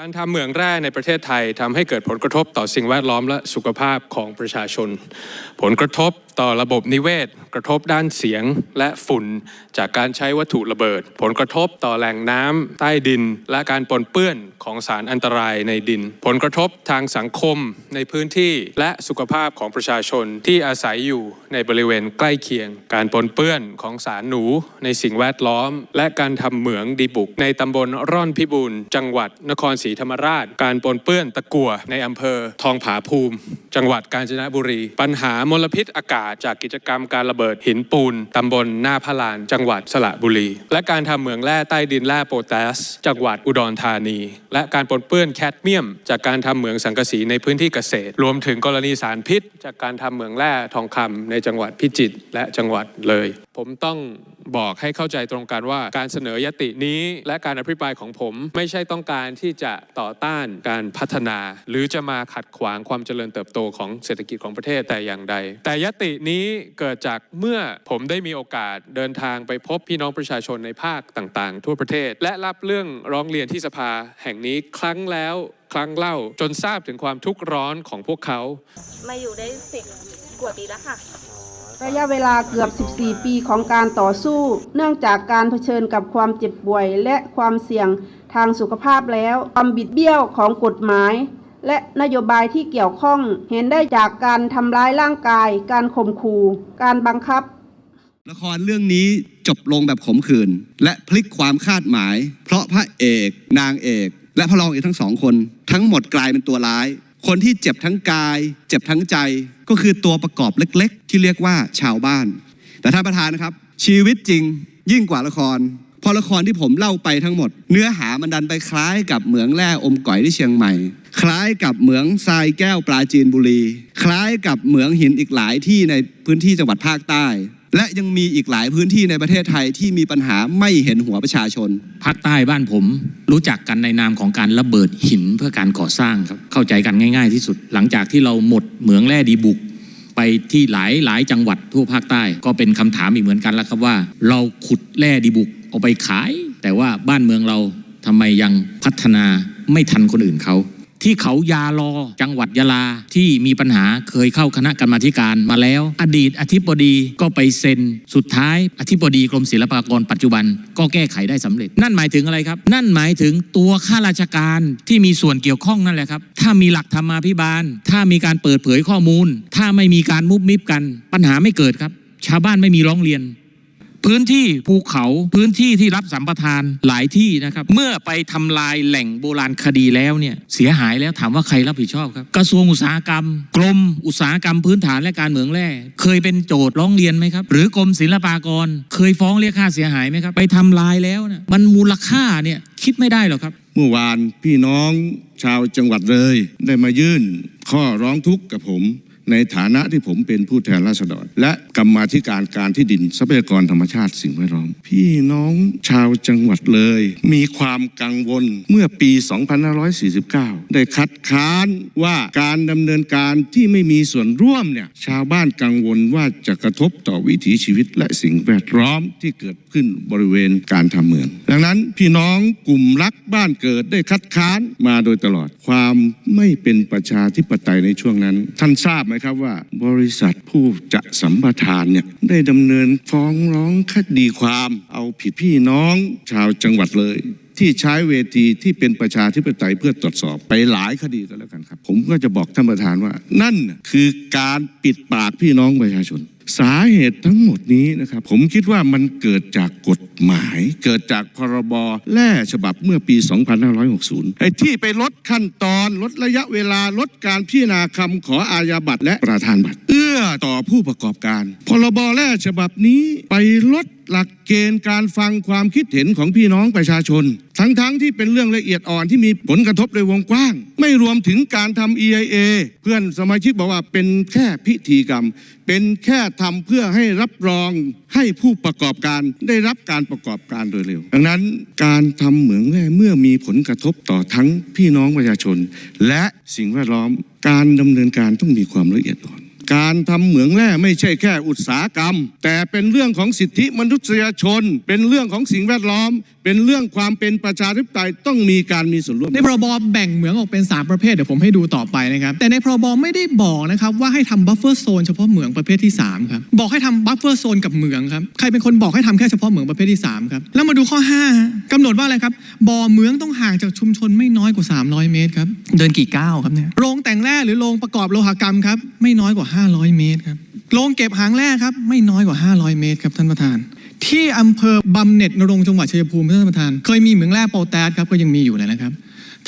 การทำเหมืองแร่ในประเทศไทยทำให้เกิดผลกระทบต่อสิ่งแวดล้อมและสุขภาพของประชาชน ผลกระทบต่อระบบนิเวศ กระทบด้านเสียงและฝุ่น จากการใช้วัตถุระเบิด ผลกระทบต่อแหล่งน้ำใต้ดิน และการปนเปื้อนของสารอันตรายในดิน ผลกระทบทางสังคมในพื้นที่และสุขภาพของประชาชนที่อาศัยอยู่ในบริเวณใกล้เคียง การปนเปื้อนของสารหนูในสิ่งแวดล้อม และการทำเหมืองดีบุก ในตำบลร่อนพิบูลจังหวัดนครศรีธรรมราช การปนเปื้อนตะกั่วในอำเภอทองผาภูมิ จังหวัดกาญจนบุรี ปัญหามลพิษอากาศจากกิจกรรมการระเบิดหินปูนตำบลหน้าพะลาน จังหวัดสระบุรี และการทำเหมืองแร่ใต้ดินแร่โปแทสจังหวัดอุดรธานี และการปนเปื้อนแคดเมียม จากการทำเหมืองสังกะสีในพื้นที่เกษตร รวมถึงกรณีสารพิษ จากการทำเหมืองแร่ทองคำในจังหวัดพิจิตรและจังหวัดเลย ผมต้องบอกให้เข้าใจตรงกันว่าการเสนอยตินี้ และการอภิปรายของผม ไม่ใช่ต้องการที่จะต่อต้านการพัฒนา หรือจะมาขัดขวางความเจริญเติบโตของเศรษฐกิจของประเทศแต่อย่างใด แต่ยตินี้เกิดจากเมื่อผมได้มีโอกาสเดินทางไปพบพี่น้องประชาชนในภาคต่างๆ ทั่วประเทศ และรับเรื่องร้องเรียนที่สภาแห่งนี้ครั้งแล้วครั้งเล่าจนทราบถึงความทุกข์ร้อนของพวกเขา มาอยู่ได้สิบกว่าปีแล้วค่ะ ระยะเวลาเกือบ 14 ปีของการต่อสู้ เนื่องจากการเผชิญกับความเจ็บป่วยและความเสี่ยงทางสุขภาพแล้ว ความบิดเบี้ยวของกฎหมาย และนโยบายที่เกี่ยวข้องเห็นได้จากการทำร้ายร่างกาย การข่มขู่การบังคับ ละครเรื่องนี้จบลงแบบขมขื่นและพลิกความคาดหมาย เพราะพระเอกนางเอก และพระรองเอกทั้งสองคน ทั้งหมดกลายเป็นตัวร้าย คนที่เจ็บทั้งกาย เจ็บทั้งใจ ก็คือตัวประกอบเล็ก ๆ ที่เรียกว่าชาวบ้าน แต่ท่านประธานนะครับ ชีวิตจริงยิ่งกว่าละครพราะละครที่ผมเล่าไปทั้งหมด เนื้อหามันดันไปคล้ายกับเหมืองแร่อมก๋อยที่เชียงใหม่ คล้ายกับเหมืองทรายแก้วปลาจีนบุรี คล้ายกับเหมืองหินอีกหลายที่ในพื้นที่จังหวัดภาคใต้ และยังมีอีกหลายพื้นที่ในประเทศไทยที่มีปัญหาไม่เห็นหัวประชาชน ภาคใต้บ้านผมรู้จักกันในนามของการระเบิดหินเพื่อการก่อสร้างครับเข้าใจกันง่าย ๆ ที่สุด หลังจากที่เราหมดเหมืองแร่ดีบุกไปที่หลายหลายจังหวัดทั่วภาคใต้ ก็เป็นคำถามอีกเหมือนกันแล้วครับว่า เราขุดแร่ดีบุกเอาไปขาย แต่ว่าบ้านเมืองเราทำไมยังพัฒนาไม่ทันคนอื่นเขา ที่เขายาลอจังหวัดยะลาที่มีปัญหาเคยเข้าคณะกรรมาธิการมาแล้ว อดีตอธิบดีก็ไปเซ็น สุดท้ายอธิบดีกรมศิลปากรปัจจุบัน ก็แก้ไขได้สำเร็จ นั่นหมายถึงอะไรครับ นั่นหมายถึงตัวข้าราชการที่มีส่วนเกี่ยวข้องนั่นแหละครับ ถ้ามีหลักธรรมาภิบาล ถ้ามีการเปิดเผยข้อมูล ถ้าไม่มีการมุบมิบกัน ปัญหาไม่เกิดครับ ชาวบ้านไม่มีร้องเรียน พื้นที่ภูเขาพื้นที่ที่รับสัมปทานหลายที่นะครับ เมื่อไปทำลายแหล่งโบราณคดีแล้วเนี่ยเสียหายแล้วถามว่าใครรับผิดชอบครับ กระทรวงอุตสาหกรรม กรมอุตสาหกรรมพื้นฐานและการเหมืองแร่เคยเป็นโจทย์ร้องเรียนไหมครับ หรือกรมศิลปากร เคยฟ้องเรียกค่าเสียหายไหมครับ ไปทำลายแล้วนะมันมูลค่าเนี่ยคิดไม่ได้หรอกครับเมื่อวานพี่น้องชาวจังหวัดเลย ได้มายื่นข้อร้องทุกข์กับผม ในฐานะที่ผมเป็นผู้แทนราษฎร และกรรมาธิการการที่ดินทรัพยากรธรรมชาติสิ่งแวดล้อม พี่น้องชาวจังหวัดเลย มีความกังวลเมื่อปี 2549 ได้คัดค้านว่าการดำเนินการที่ไม่มีส่วนร่วมเนี่ยชาวบ้านกังวลว่าจะกระทบต่อวิถีชีวิตและสิ่งแวดล้อมที่เกิดขึ้นบริเวณการทำเหมือง ดังนั้นพี่น้องกลุ่มรักบ้านเกิดได้คัดค้านมาโดยตลอดความไม่เป็นประชาธิปไตยในช่วงนั้น ท่านทราบไหมครับว่าบริษัทผู้จะสัมปทานเนี่ยได้ดำเนินฟ้องร้องคดีความเอาผิดพี่น้องชาวจังหวัดเลย ที่ใช้เวทีที่เป็นประชาธิปไตยเพื่อตรวจสอบไปหลายคดีก็แล้วกันครับ ผมก็จะบอกท่านประธานว่า นั่นคือการปิดปากพี่น้องประชาชน สาเหตุทั้งหมดนี้นะครับ ผมคิดว่ามันเกิดจากกฎหมาย เกิดจากพรบแร่ฉบับเมื่อปี 2560 ไอ้ที่ไปลดขั้นตอนลดระยะเวลาลดการพิจารณาคำขออาญาบัตรและประธานบัตรเอื้อต่อผู้ประกอบการ พรบแร่ฉบับนี้ไปลดหลักเกณฑ์การฟังความคิดเห็นของพี่น้องประชาชน ทั้งๆทที่เป็นเรื่องละเอียดอ่อนที่มีผลกระทบในวงกว้าง ไม่รวมถึงการทำ EIA เพื่อนสมาชิกบอกว่าเป็นแค่พิธีกรรม เป็นแค่ทำเพื่อให้รับรองให้ผู้ประกอบการได้รับการประกอบการโดยเร็ว ดังนั้นการทำเหมืองแร่เมื่อมีผลกระทบต่อทั้งพี่น้องประชาชน และสิ่งแวดล้อมการดำเนินการต้องมีความละเอียดอ่อน การทำเหมืองแร่ไม่ใช่แค่อุตสาหกรรม แต่เป็นเรื่องของสิทธิมนุษยชน เป็นเรื่องของสิ่งแวดล้อม เป็นเรื่องความเป็นประชาธิปไตยต้องมีการมีส่วนร่วมในพรบแบ่งเหมืองออกเป็น 3 ประเภทเดี๋ยวผมให้ดูต่อไปนะครับแต่ในพรบไม่ได้บอกนะครับว่าให้ทำบัฟเฟอร์โซนเฉพาะเหมืองประเภทที่3ครับบอกให้ทำบัฟเฟอร์โซนกับเหมืองครับใครเป็นคนบอกให้ทำแค่เฉพาะเหมืองประเภทที่3ครับแล้วมาดูข้อ5ฮะกำหนดว่าอะไรครับบ่อเหมืองต้องห่างจากชุมชนไม่น้อยกว่า 300 เมตรครับเดินกี่ก้าวครับเนี่ยโรงแต่งแร่หรือโรงประกอบโลหกรรมครับไม่น้อยกว่า500 เมตรครับโรงเก็บหางแร่ครับ ไม่น้อยกว่า 500 เมตรครับท่านประธาน ที่อำเภอบำเหน็จนรงจังหวัดชัยภูมิท่านประธาน เคยมีเหมืองแร่โปแตสครับก็ยังมีอยู่เลยนะครับ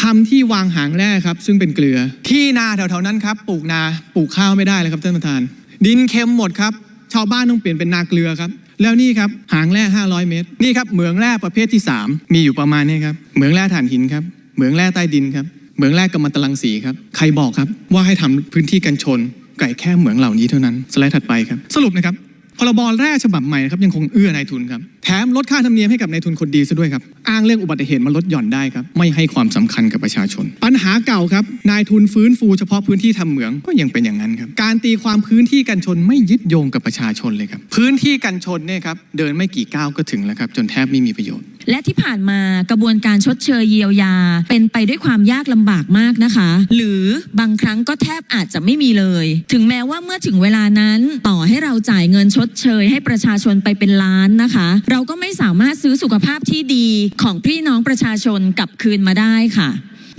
ทำที่วางหางแร่ครับ ซึ่งเป็นเกลือ ที่นาแถวๆนั้นครับปลูกนาปลูกข้าวไม่ได้เลยครับท่านประธาน ดินเค็มหมดครับชาวบ้านต้องเปลี่ยนเป็นนาเกลือครับแล้วนี่ครับหางแร่ 500 เมตร นี่ครับเหมืองแร่ประเภทที่ 3 มีอยู่ประมาณนี้ครับเหมืองแร่ถ่านหินครับเหมืองแร่ใต้ดินครับเหมืองแร่กัมมันตรังสีครับใครบอกครับว่าให้ทำพื้นที่กันชน ไก่แค่เหมืองเหล่านี้เท่านั้น สไลด์ถัดไปครับ สรุปนะครับพรบแร่ฉบับใหม่นะครับยังคงเอื้อนายทุนครับแถมลดค่าธรรมเนียมให้กับนายทุนคนดีซะด้วยครับ อ้างเรื่องอุบัติเหตุมาลดหย่อนได้ครับ ไม่ให้ความสำคัญกับประชาชน ปัญหาเก่าครับ นายทุนฟื้นฟูเฉพาะพื้นที่ทำเหมืองก็ยังเป็นอย่างนั้นครับ การตีความพื้นที่กันชนไม่ยึดโยงกับประชาชนเลยครับ พื้นที่กันชนเนี่ยครับเดินไม่กี่ก้าวก็ถึงแล้วครับ จนแทบไม่มีประโยชน์และที่ผ่านมากระบวนการชดเชยเยียวยา เป็นไปด้วยความยากลำบากมากนะคะ หรือบางครั้งก็แทบอาจจะไม่มีเลย ถึงแม้ว่าเมื่อถึงเวลานั้นต่อให้เราจ่ายเงินชดเชย ให้ประชาชนไปเป็นล้านนะคะเราก็ไม่สามารถซื้อสุขภาพที่ดีของพี่น้องประชาชนกลับคืนมาได้ค่ะ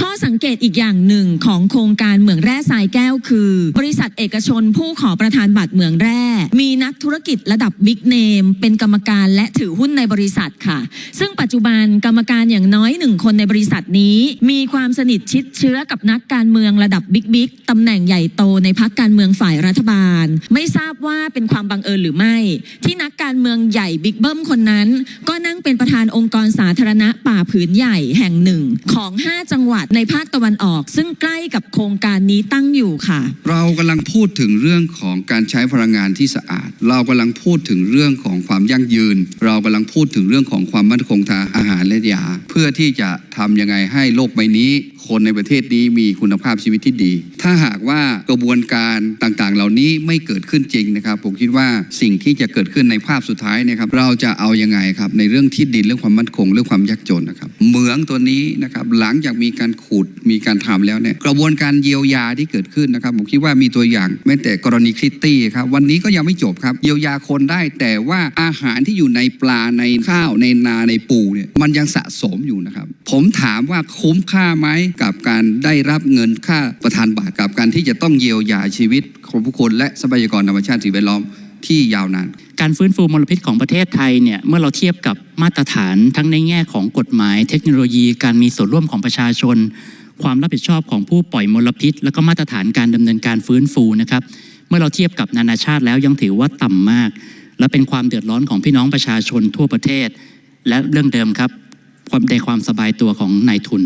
ข้อสังเกตอีกอย่างหนึ่งของโครงการเหมืองแร่ทรายแก้วคือ บริษัทเอกชนผู้ขอประธานบัตรเหมืองแร่ มีนักธุรกิจระดับบิ๊กเนม เป็นกรรมการและถือหุ้นในบริษัทค่ะ ซึ่งปัจจุบันกรรมการอย่างน้อยหนึ่งคนในบริษัทนี้ มีความสนิทชิดเชื้อกับนักการเมืองระดับบิ๊กบิ๊กตำแหน่งใหญ่โตในพักการเมืองฝ่ายรัฐบาล ไม่ทราบว่าเป็นความบังเอิญหรือไม่ ที่นักการเมืองใหญ่บิ๊กเบิ้มคนนั้น ก็นั่งเป็นประธานองค์กรสาธารณะป่าผืนใหญ่แห่งหนึ่งของ 5 จังหวัดในภาคตะวันออก ซึ่งใกล้กับโครงการนี้ตั้งอยู่ค่ะ เรากำลังพูดถึงเรื่องของการใช้พลังงานที่สะอาด เรากำลังพูดถึงเรื่องของความยั่งยืน เรากำลังพูดถึงเรื่องของความมั่นคงทางอาหารและยา เพื่อที่จะทำยังไงให้โลกใบนี้ คนในประเทศนี้มีคุณภาพชีวิตที่ดี ถ้าหากว่ากระบวนการต่างๆ เหล่านี้ไม่เกิดขึ้นจริงนะครับ ผมคิดว่าสิ่งที่จะเกิดขึ้นในภาพสุดท้ายนะครับ เราจะเอายังไงครับในเรื่องที่ดินเรื่องความมั่นคงเรื่องความยากจนนะครับเหมืองตัวนี้นะครับหลังจากมีการขุดมีการทำแล้วเนี่ยกระบวนการเยียวยาที่เกิดขึ้นนะครับผมคิดว่ามีตัวอย่างแม้แต่กรณีคริตตี้ครับวันนี้ก็ยังไม่จบครับเยียวยาคนได้ แต่ว่าอาหารที่อยู่ในปลาในข้าวในนาในปูเนี่ยมันยังสะสมอยู่นะครับ ผมถามว่าคุ้มค่าไหมกับการได้รับเงินค่าประทานบาทกับการที่จะต้องเยียวยาชีวิตของผู้คนและทรัพยากรธรรมชาติสิ่งแวดล้อม ที่ยาวนาน การฟื้นฟูมลพิษของประเทศไทยเนี่ยเมื่อเราเทียบกับมาตรฐานทั้งในแง่ของกฎหมาย เทคโนโลยีการมีส่วนร่วมของประชาชน ความรับผิดชอบของผู้ปล่อยมลพิษ แล้วก็มาตรฐานการดำเนินการฟื้นฟูนะครับเมื่อเราเทียบกับนานาชาติแล้วยังถือว่าต่ำมาก และเป็นความเดือดร้อนของพี่น้องประชาชนทั่วประเทศ และเรื่องเดิมครับความในความสบายตัวของนายทุน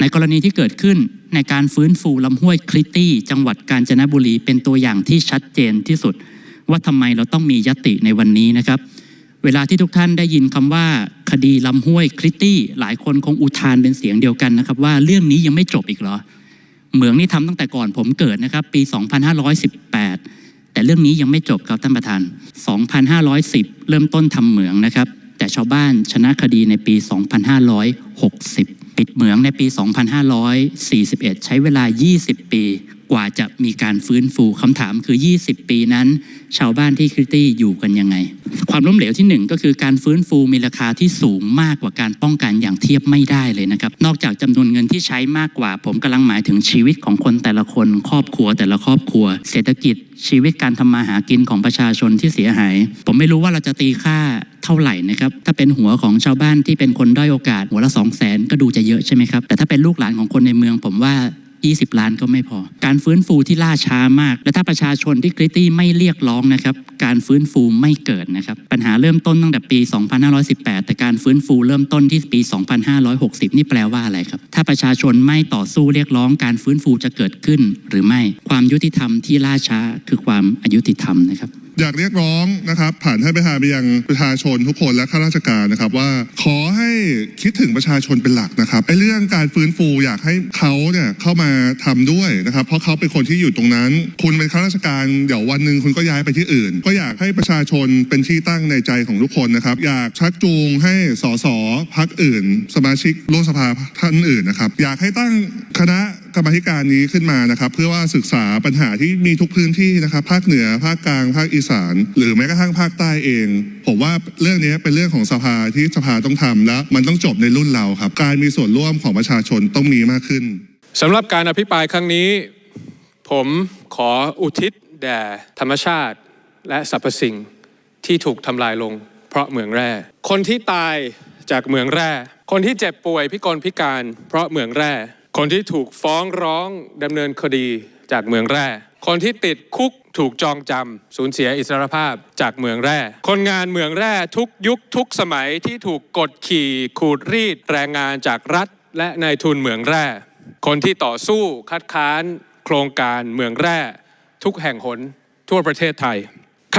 ในกรณีที่เกิดขึ้นในการฟื้นฟูลำห้วยคลิตตี้ จังหวัดกาญจนบุรีเป็นตัวอย่างที่ชัดเจนที่สุด ว่าทำไมเราต้องมียติในวันนี้นะครับ เวลาที่ทุกท่านได้ยินคำว่า คดีลำห้วยคลิตตี้หลายคนคงอุทานเป็นเสียงเดียวกันนะครับ ว่าเรื่องนี้ยังไม่จบอีกเหรอ เหมืองนี่ทำตั้งแต่ก่อนผมเกิดนะครับ ปี 2518 แต่เรื่องนี้ยังไม่จบครับท่านประธาน 2510 เริ่มต้นทำเหมืองนะครับ แต่ชาวบ้านชนะคดีในปี 2560 ปิดเหมืองในปี 2541 ใช้เวลา 20 ปี กว่าจะมีการฟื้นฟูคำถามคือ 20 ปีนั้น ชาวบ้านที่คริตตี้อยู่กันยังไง ความล้มเหลวที่หนึ่งก็คือการฟื้นฟูมีราคาที่สูงมากกว่าการป้องกันอย่างเทียบไม่ได้เลยนะครับ นอกจากจำนวนเงินที่ใช้มากกว่า ผมกำลังหมายถึงชีวิตของคนแต่ละคนครอบครัว แต่ละครอบครัว เศรษฐกิจ ชีวิตการทำมาหากินของประชาชนที่เสียหาย ผมไม่รู้ว่าเราจะตีค่าเท่าไหร่นะครับ ถ้าเป็นหัวของชาวบ้านที่เป็นคนด้อยโอกาสหัวละ2 0 0แสนก็ดูจะเยอะใช่ไหมครับแต่ถ้าเป็นลูกหลานของคนในเมือง ผมว่า 20 ล้านก็ไม่พอ การฟื้นฟูที่ล่าช้ามาก และถ้าประชาชนที่คริตตี้ไม่เรียกร้องนะครับ การฟื้นฟูไม่เกิดนะครับ ปัญหาเริ่มต้นตั้งแต่ปี 2518 แต่การฟื้นฟูเริ่มต้นที่ปี 2560 นี่แปลว่าอะไรครับ ถ้าประชาชนไม่ต่อสู้เรียกร้องการฟื้นฟูจะเกิดขึ้น หรือไม่ ความยุติธรรมที่ล่าช้าคือความอายุติธรรมนะครับ อยากเรียกร้องนะครับ ผ่านท่านประธานไปยังประชาชนทุกคนและข้าราชการนะครับ ว่าขอให้คิดถึงประชาชนเป็นหลักนะครับไอ้เรื่องการฟื้นฟูอยากให้เขาเนี่ยเข้ามาทำด้วยนะครับ เพราะเขาเป็นคนที่อยู่ตรงนั้น คุณเป็นข้าราชการเดี๋ยววันหนึ่งคุณก็ย้ายไปที่อื่น ก็อยากให้ประชาชนเป็นที่ตั้งในใจของทุกคนนะครับ อยากชักจูงให้สสพักอื่น สมาชิกร่วมสภาท่านอื่นนะครับ อยากให้ตั้งคณะ รรมธิการนี้ขึ้นมานะครับ เพื่อว่าศึกษาปัญหาที่มีทุกพื้นที่นะครับ ภาคเหนือภาคกลาง ภาคอีสาน หรือแม้กระทั่งภาคใต้เอง ผมว่าเรื่องนี้เป็นเรื่องของสภาที่สภาต้องทำและมันต้องจบในรุ่นเราครับ การมีส่วนร่วมของประชาชนต้องมีมากขึ้นสำหรับการอภิปรายครั้งนี้ ผมขออุทิศแด่ธรรมชาติ และสรรพสิ่งที่ถูกทำลายลง เพราะเหมืองแร่ คนที่ตายจากเหมืองแร่ คนที่เจ็บป่วยพิกลพิการ เพราะเหมืองแร่ คนที่ถูกฟ้องร้องดำเนินคดีจากเมืองแร่ คนที่ติดคุกถูกจองจำสูญเสียอิสรภาพจากเมืองแร่ คนงานเมืองแร่ทุกยุคทุกสมัยที่ถูกกดขี่ขูดรีดแรงงานจากรัฐ และนายทุนเมืองแร่ คนที่ต่อสู้คัดค้านโครงการเมืองแร่ ทุกแห่งหนทั่วประเทศไทย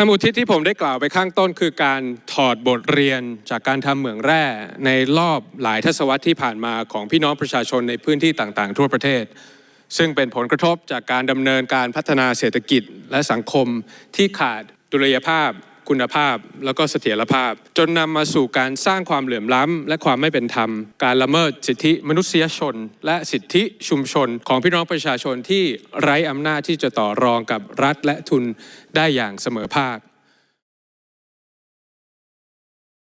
คำอุทิศที่ผมได้กล่าวไปข้างต้นคือการถอดบทเรียนจากการทำเหมืองแร่ในรอบหลายทศวรรษที่ผ่านมาของพี่น้องประชาชนในพื้นที่ต่างๆ ทั่วประเทศ ซึ่งเป็นผลกระทบจากการดำเนินการพัฒนาเศรษฐกิจและสังคมที่ขาดดุลยภาพ คุณภาพ แล้วก็เสถียรภาพ จนนำมาสู่การสร้างความเหลื่อมล้ำ และความไม่เป็นธรรม การละเมิดสิทธิมนุษยชน และสิทธิชุมชน ของพี่น้องประชาชนที่ไร้อำนาจที่จะต่อรองกับรัฐและทุนได้อย่างเสมอภาค